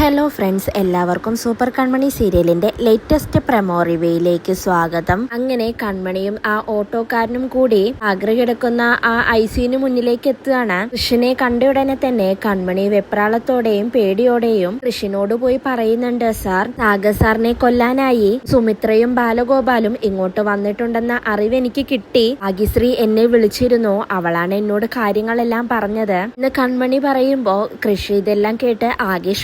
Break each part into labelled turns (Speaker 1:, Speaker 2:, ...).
Speaker 1: Hello friends എല്ലാവർക്കും super Kanmani സീരിയലിന്റെ latest promo റിവ്യൂയിലേക്ക് സ്വാഗതം. അങ്ങനെ കൺമണിയും ആ ഓട്ടോക്കാരനും കൂടി ആഗ്രഹിടക്കുന്ന ആ ഐസിന് മുന്നിലേക്ക് എത്തുകയാണ്. കൃഷിനെ കണ്ട ഉടനെ തന്നെ കൺമണി വെപ്രാളത്തോടെയും പേടിയോടെയും കൃഷിനോട് പോയി പറയുന്നുണ്ട് സാർ നാഗസാറിനെ കൊല്ലാനായി സുമിത്രയും ബാലഗോപാലും ഇങ്ങോട്ട് വന്നിട്ടുണ്ടെന്ന അറിവ് എനിക്ക് കിട്ടി. ആഗിശ്രീ എന്നെ വിളിച്ചിരുന്നു. അവളാണ് എന്നോട് കാര്യങ്ങളെല്ലാം പറഞ്ഞത്. ഇന്ന് കൺമണി പറയുമ്പോ കൃഷി ഇതെല്ലാം കേട്ട് ആകെ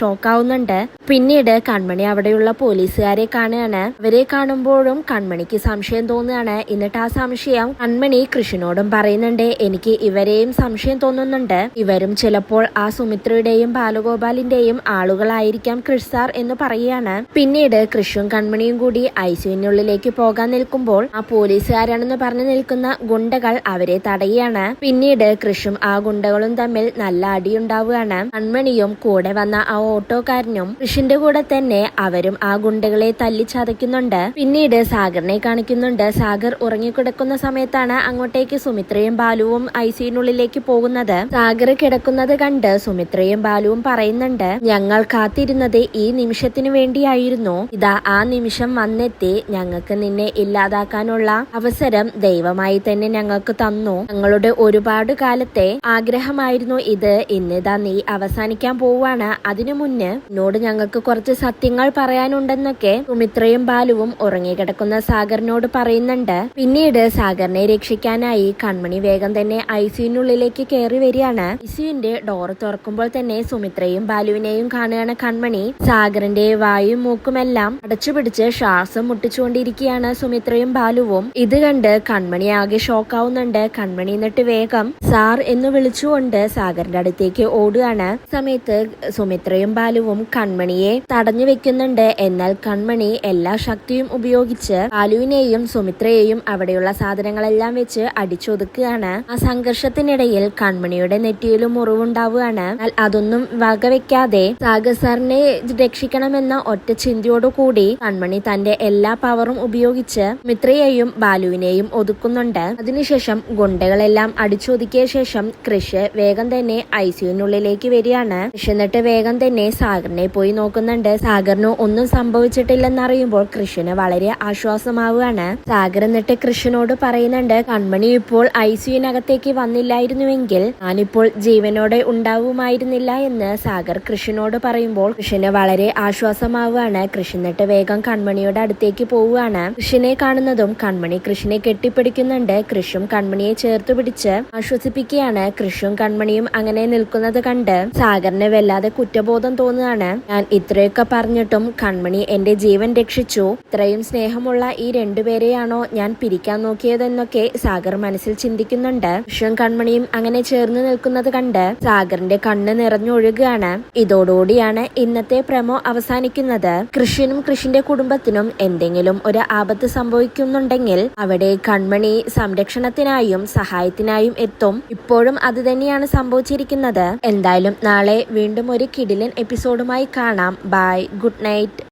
Speaker 1: ഷോക്കാവുന്നുണ്ട് പിന്നീട് കൺമണി അവിടെയുള്ള പോലീസുകാരെ കാണുകയാണ്. അവരെ കാണുമ്പോഴും കൺമണിക്ക് സംശയം തോന്നുകയാണ്. എന്നിട്ട് ആ സംശയം കൺമണി കൃഷ്ണനോടും പറയുന്നുണ്ട്. എനിക്ക് ഇവരെയും സംശയം തോന്നുന്നുണ്ട്. ഇവരും ചിലപ്പോൾ ആ സുമിത്രയുടെയും ബാലഗോപാലിന്റെയും ആളുകളായിരിക്കാം കൃഷ് സാർ എന്ന് പറയുകയാണ്. പിന്നീട് കൃഷും കൺമണിയും കൂടി ഐസിയുനുള്ളിലേക്ക് പോകാൻ നിൽക്കുമ്പോൾ ആ പോലീസുകാരാണെന്ന് പറഞ്ഞു നിൽക്കുന്ന ഗുണ്ടകൾ അവരെ തടയുകയാണ്. പിന്നീട് കൃഷും ആ ഗുണ്ടകളും തമ്മിൽ നല്ല അടിയുണ്ടാവുകയാണ്. കൺമണിയും കൂടെ വന്ന ആ ഓട്ടോക്കാരനും കൃഷിന്റെ കൂടെ തന്നെ അവരും ആ ഗുണ്ടകളെ തല്ലിച്ചതയ്ക്കുന്നുണ്ട്. പിന്നീട് സാഗറിനെ കാണിക്കുന്നുണ്ട്. സാഗർ ഉറങ്ങിക്കിടക്കുന്ന സമയത്താണ് അങ്ങോട്ടേക്ക് സുമിത്രയും ബാലുവും ഐസിയുനുള്ളിലേക്ക് പോകുന്നത്. സാഗർ കിടക്കുന്നത് കണ്ട് സുമിത്രയും ബാലുവും പറയുന്നുണ്ട് ഞങ്ങൾ കാത്തിരുന്നത് ഈ നിമിഷത്തിനു വേണ്ടിയായിരുന്നു. ഇതാ ആ നിമിഷം വന്നെത്തി. ഞങ്ങൾക്ക് നിന്നെ ഇല്ലാതാക്കാനുള്ള അവസരം ദൈവമായി തന്നെ ഞങ്ങൾക്ക് തന്നു. ഞങ്ങളുടെ ഒരുപാട് കാലത്തെ ആഗ്രഹമായിരുന്നു ഇത്. ഇന്നിതാ നീ അവസാനിക്കാൻ പോവാണ്. അതിനു മുന്ന് എന്നോട് ഞങ്ങൾക്ക് കുറച്ച് സത്യങ്ങൾ പറയാനുണ്ടെന്നൊക്കെ സുമിത്രയും ബാലുവും ഉറങ്ങിക്കിടക്കുന്ന സാഗറിനോട് പറയുന്നുണ്ട്. പിന്നീട് സാഗറിനെ രക്ഷിക്കാനായി കൺമണി വേഗം തന്നെ ഐസിയുനുള്ളിലേക്ക് കയറി വരികയാണ്. ഐസിയുന്റെ ഡോർ തുറക്കുമ്പോൾ തന്നെ സുമിത്രയും ബാലുവിനെയും കാണുകയാണ് കൺമണി. സാഗറിന്റെ വായും മൂക്കുമെല്ലാം അടച്ചുപിടിച്ച് ശ്വാസം മുട്ടിച്ചുകൊണ്ടിരിക്കുകയാണ് സുമിത്രയും ബാലുവും. ഇത് കണ്ട് കൺമണി ആകെ ഷോക്കാവുന്നുണ്ട്. കൺമണി എന്നിട്ട് വേഗം സാർ എന്ന് വിളിച്ചുകൊണ്ട് സാഗറിന്റെ അടുത്തേക്ക് ഓടുകയാണ്. സമയത്ത് സുമിത്രയും ബാലുവും കൺമണിയെ തടഞ്ഞു വെക്കുന്നുണ്ട്. എന്നാൽ കൺമണി എല്ലാ ശക്തിയും ഉപയോഗിച്ച് ബാലുവിനെയും സുമിത്രയെയും അവിടെയുള്ള സാധനങ്ങളെല്ലാം വെച്ച് അടിച്ചൊതുക്കുകയാണ്. ആ സംഘർഷത്തിനിടയിൽ കൺമണിയുടെ നെറ്റിയിലും മുറിവുണ്ടാവുകയാണ്. അതൊന്നും വകവെക്കാതെ സാഗർ സാറിനെ രക്ഷിക്കണമെന്ന ഒറ്റ ചിന്തയോടുകൂടി കൺമണി തന്റെ എല്ലാ പവറും ഉപയോഗിച്ച് മിത്രയെയും ബാലുവിനെയും ഒതുക്കുന്നുണ്ട്. അതിനുശേഷം ഗുണ്ടകളെല്ലാം അടിച്ചൊതുക്കിയ ശേഷം കൃഷ് വേഗം തന്നെ ഐസിയുനുള്ളിലേക്ക് വരികയാണ്. കൃഷി എന്നിട്ട് വേഗം തന്നെ സാഗറിനെ പോയി നോക്കുന്നുണ്ട്. സാഗറിന് ഒന്നും സംഭവിച്ചിട്ടില്ലെന്നറിയുമ്പോൾ കൃഷിന് വളരെ ആശ്വാസമാവുകയാണ്. സാഗർ എന്നിട്ട് കൃഷിനോട് പറയുന്നുണ്ട് കൺമണി ഇപ്പോൾ ഐ സിയുനകത്തേക്ക് വന്നില്ലായിരുന്നുവെങ്കിൽ ഞാനിപ്പോൾ ജീവനോടെ ഉണ്ടാവുമായിരുന്നില്ല എന്ന് സാഗർ കൃഷിനോട് പറയുമ്പോൾ കൃഷിന് വളരെ ആശ്വാസമാവുകയാണ്. കൃഷി എന്നിട്ട് വേഗം കൺമണിയുടെ അടുത്തേക്ക് പോവുകയാണ്. കൃഷിനെ കാണുന്നതും കൺമണി കൃഷിനെ കെട്ടിപ്പിടിക്കുന്നുണ്ട്. കൃഷും കൺമണിയെ ചേർത്ത് പിടിച്ച് ആശ്വസിപ്പിക്കുകയാണ്. കൃഷും കൺമണിയും അങ്ങനെ നിൽക്കുന്നത് കണ്ട് സാഗറിന് വല്ലാതെ കുറ്റബോധം തോന്നുകയാണ് ഞാൻ ഇത്രയൊക്കെ പറഞ്ഞിട്ടും കൺമണി എന്റെ ജീവൻ രക്ഷിച്ചു. ഇത്രയും സ്നേഹമുള്ള ഈ രണ്ടുപേരെയാണോ ഞാൻ പിരിക്കാൻ നോക്കിയതെന്നൊക്കെ സാഗർ മനസ്സിൽ ചിന്തിക്കുന്നുണ്ട്. വിഷം കൺമണിയും അങ്ങനെ ചേർന്ന് നിൽക്കുന്നത് കണ്ട് സാഗറിന്റെ കണ്ണ് നിറഞ്ഞൊഴുകുകയാണ് ഇതോടുകൂടിയാണ് ഇന്നത്തെ പ്രമോ അവസാനിക്കുന്നത്. കൃഷിനും കൃഷിന്റെ കുടുംബത്തിനും എന്തെങ്കിലും ഒരു ആപത്ത് സംഭവിക്കുന്നുണ്ടെങ്കിൽ അവിടെ കൺമണി സംരക്ഷണത്തിനായും സഹായത്തിനായും എത്തും. ഇപ്പോഴും അത് തന്നെയാണ് സംഭവിച്ചിരിക്കുന്നത്. എന്തായാലും നാളെ വീണ്ടും ഒരു കിടിലൻ എപ്പിസോഡുമായി കാണാം. ബൈ. Good night.